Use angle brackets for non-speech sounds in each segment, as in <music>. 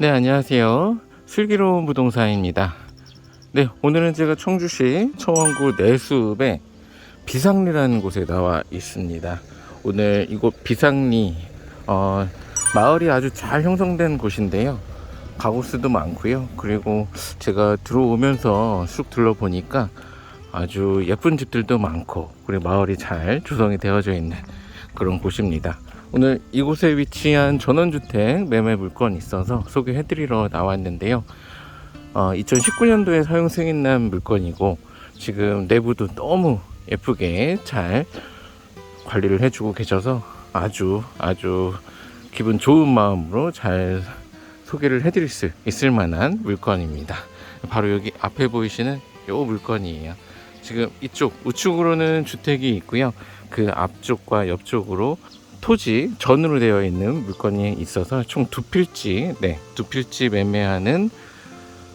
네, 안녕하세요. 슬기로운 부동산입니다. 네, 오늘은 제가 청주시 청원구 내숲에 비상리라는 곳에 나와 있습니다. 오늘 이곳 비상리, 어, 마을이 아주 잘 형성된 곳인데요. 가구수도 많고요. 그리고 제가 들어오면서 쑥 둘러보니까 아주 예쁜 집들도 많고, 그리고 마을이 잘 조성이 되어져 있는 그런 곳입니다. 오늘 이곳에 위치한 전원주택 매매 물건이 있어서 소개해드리러 나왔는데요. 어, 2019년도에 사용 승인난 물건이고 지금 내부도 너무 예쁘게 잘 관리를 해주고 계셔서 아주 아주 기분 좋은 마음으로 잘 소개를 해드릴 수 있을 만한 물건입니다. 바로 여기 앞에 보이시는 요 물건이에요. 지금 이쪽 우측으로는 주택이 있고요. 그 앞쪽과 옆쪽으로 토지 전으로 되어 있는 물건이 있어서 총 두 필지, 네, 두 필지 매매하는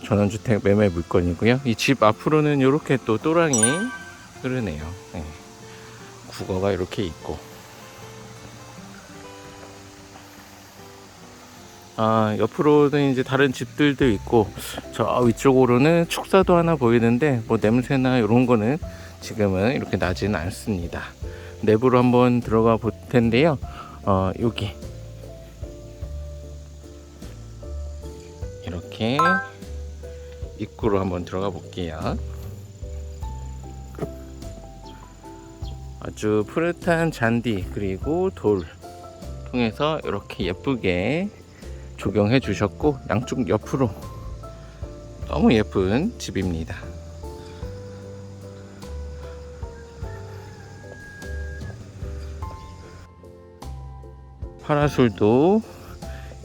전원주택 매매 물건이고요. 이 집 앞으로는 이렇게 또 또랑이 흐르네요. 네. 국어가 이렇게 있고. 아, 옆으로는 이제 다른 집들도 있고, 저 위쪽으로는 축사도 하나 보이는데, 뭐 냄새나 이런 거는 지금은 이렇게 나지는 않습니다. 내부로 한번 들어가 볼 텐데요. 어, 여기. 이렇게 입구로 한번 들어가 볼게요. 아주 푸릇한 잔디 그리고 돌 통해서 이렇게 예쁘게 조경해 주셨고 양쪽 옆으로 너무 예쁜 집입니다. 파라솔도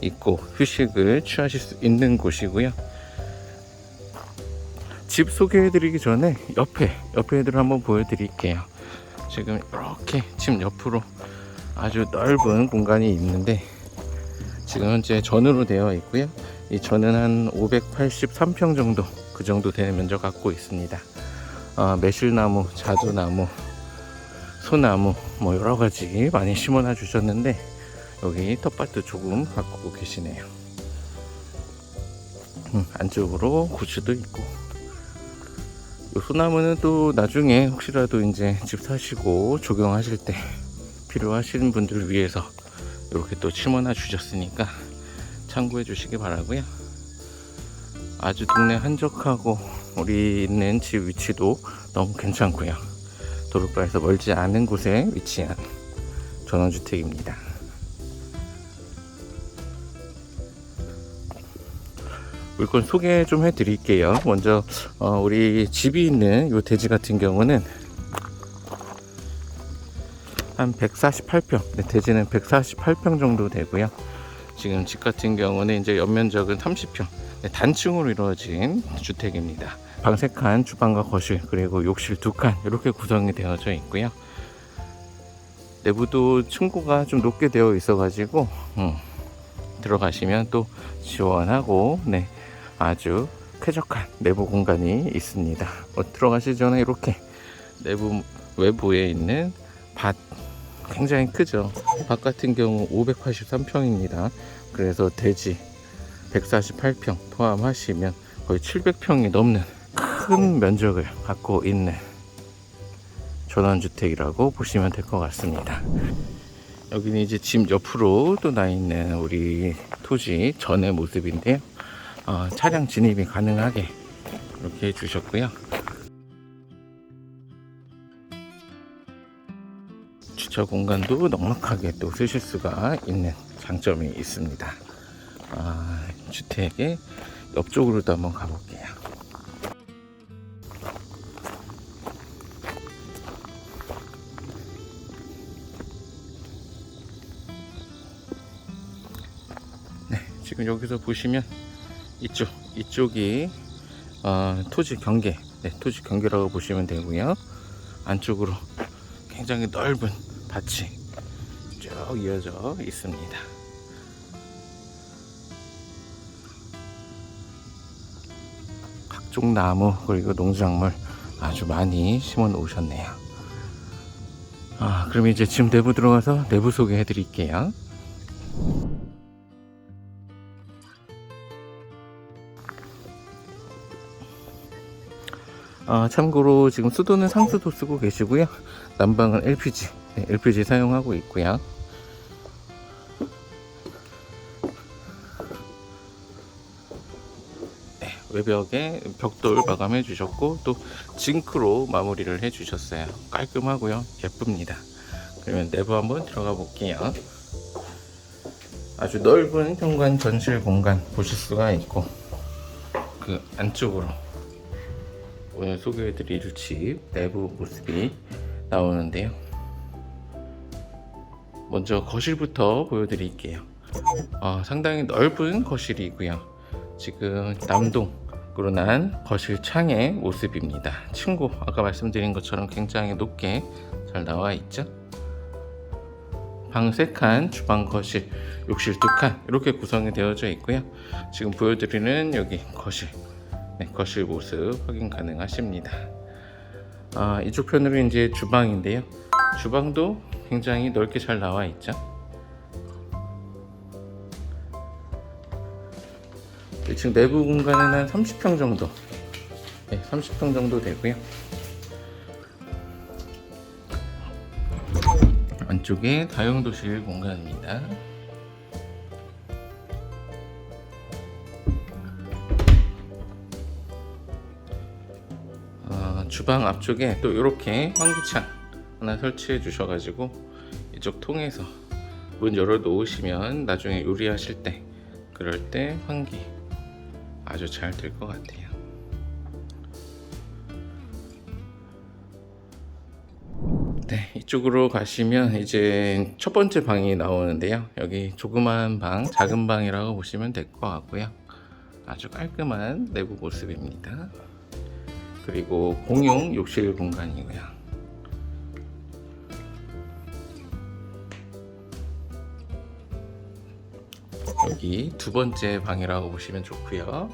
있고 휴식을 취하실 수 있는 곳이고요. 집 소개해드리기 전에 옆에 옆에 애들 한번 보여드릴게요. 지금 이렇게 집 옆으로 아주 넓은 공간이 있는데 지금 현재 전으로 되어 있고요. 이 전은 한 583평 정도 그 정도 되는 면적 갖고 있습니다. 어, 매실나무, 자두나무, 소나무 뭐 여러 가지 많이 심어놔 주셨는데 여기 텃밭도 조금 갖고 계시네요. 음, 안쪽으로 고추도 있고. 이 소나무는 또 나중에 혹시라도 이제 집 사시고 조경하실 때 <laughs> 필요하신 분들을 위해서 이렇게 또 심어놔 주셨으니까 참고해 주시기 바라고요. 아주 동네 한적하고 우리 있는 집 위치도 너무 괜찮고요. 도로가에서 멀지 않은 곳에 위치한 전원주택입니다. 물건 소개 좀 해드릴게요. 먼저 어, 우리 집이 있는 이 대지 같은 경우는 한 148평, 네, 대지는 148평 정도 되고요. 지금 집 같은 경우는 이제 연면적은 30평, 네, 단층으로 이루어진 주택입니다. 방 3칸, 주방과 거실, 그리고 욕실 2칸 이렇게 구성이 되어져 있고요. 내부도 층고가 좀 높게 되어 있어가지고 음, 들어가시면 또 시원하고 네, 아주 쾌적한 내부 공간이 있습니다. 어, 들어가시기 전에 이렇게 내부 외부에 있는 밭 굉장히 크죠. 밭 같은 경우 583평입니다. 그래서 대지 148평 포함하시면 거의 700평이 넘는 큰 면적을 갖고 있는 전원주택이라고 보시면 될 것 같습니다. 여기는 이제 집 옆으로 또 나 있는 우리 토지 전의 모습인데요. 어, 차량 진입이 가능하게 이렇게 해주셨고요. 주차 공간도 넉넉하게 또 쓰실 수가 있는 장점이 있습니다. 아, 주택의 옆쪽으로도 한번 가볼게요. 네, 지금 여기서 보시면 이쪽 이쪽이 어, 토지 경계. 네, 토지 경계라고 보시면 되고요. 안쪽으로 굉장히 넓은 밭이 쭉 이어져 있습니다. 각종 나무 그리고 농작물 아주 많이 심어 놓으셨네요. 아 그럼 이제 지금 내부 들어가서 내부 소개해 드릴게요 아, 참고로 지금 수도는 상수도 쓰고 계시고요. 난방은 LPG, 네, LPG 사용하고 있고요. 네, 외벽에 벽돌 마감해 주셨고 또 징크로 마무리를 해 주셨어요. 깔끔하고요. 예쁩니다. 그러면 내부 한번 들어가 볼게요. 아주 넓은 현관 전실 공간 보실 수가 있고 그 안쪽으로 오늘 소개해드릴 집 내부 모습이 나오는데요. 먼저 거실부터 보여드릴게요. 어, 상당히 넓은 거실이고요. 지금 남동으로 난 거실 창의 모습입니다. 층고 아까 말씀드린 것처럼 굉장히 높게 잘 나와 있죠. 방 3칸, 주방 거실, 욕실 2칸 이렇게 구성이 되어져 있고요. 지금 보여드리는 여기 거실, 네, 거실 모습 확인 가능하십니다. 아, 이쪽 편으로 이제 주방인데요. 주방도 굉장히 넓게 잘 나와 있죠. 지금 내부 공간은 한 30평 정도, 네, 30평 정도 되고요. 안쪽에 다용도실 공간입니다. 주방 앞쪽에 또 이렇게 환기창 하나 설치해 주셔가지고 이쪽 통해서 문 열어 놓으시면 나중에 요리하실 때 그럴 때 환기 아주 잘 될 것 같아요. 네, 이쪽으로 가시면 이제 첫 번째 방이 나오는데요. 여기 조그만 방, 작은 방이라고 보시면 될 것 같고요. 아주 깔끔한 내부 모습입니다. 그리고 공용 욕실 공간이고요. 여기 두 번째 방이라고 보시면 좋고요.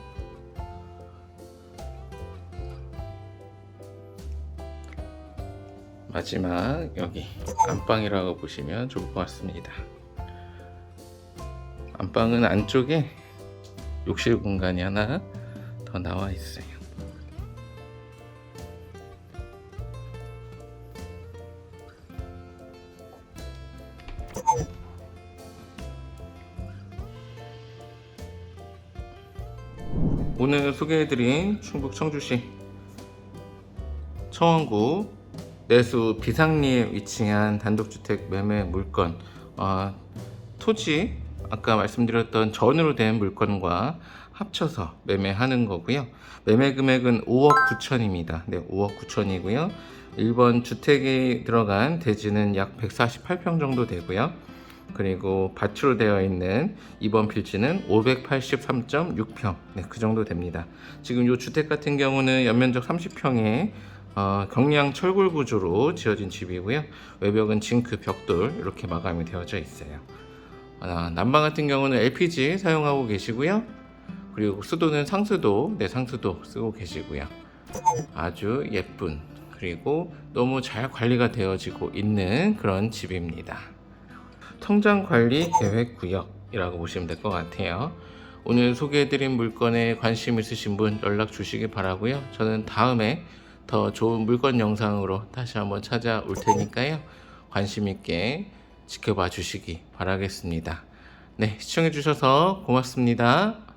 마지막 여기 안방이라고 보시면 좋을 것 같습니다. 안방은 안쪽에 욕실 공간이 하나 더 나와 있어요. 오늘 소개해드린 충북 청주시 청원구 내수 비상리에 위치한 단독주택 매매 물건 어, 토지 아까 말씀드렸던 전으로 된 물건과 합쳐서 매매하는 거고요. 매매 금액은 5억 9천입니다. 네, 5억 9천이고요. 1번 주택이 들어간 대지는 약 148평 정도 되고요. 그리고 밭으로 되어 있는 2번 필지는 583.6평. 네, 그 정도 됩니다. 지금 이 주택 같은 경우는 연면적 30평에 어, 경량 철골 구조로 지어진 집이고요. 외벽은 징크 벽돌 이렇게 마감이 되어져 있어요. 아, 난방 같은 경우는 LPG 사용하고 계시고요. 그리고 수도는 상수도, 네 상수도 쓰고 계시고요. 아주 예쁜 그리고 너무 잘 관리가 되어지고 있는 그런 집입니다. 통장 관리 계획 구역이라고 보시면 될 것 같아요. 오늘 소개해드린 물건에 관심 있으신 분 연락 주시기 바라고요. 저는 다음에 더 좋은 물건 영상으로 다시 한번 찾아올 테니까요. 관심 있게 지켜봐 주시기 바라겠습니다. 네, 시청해 주셔서 고맙습니다.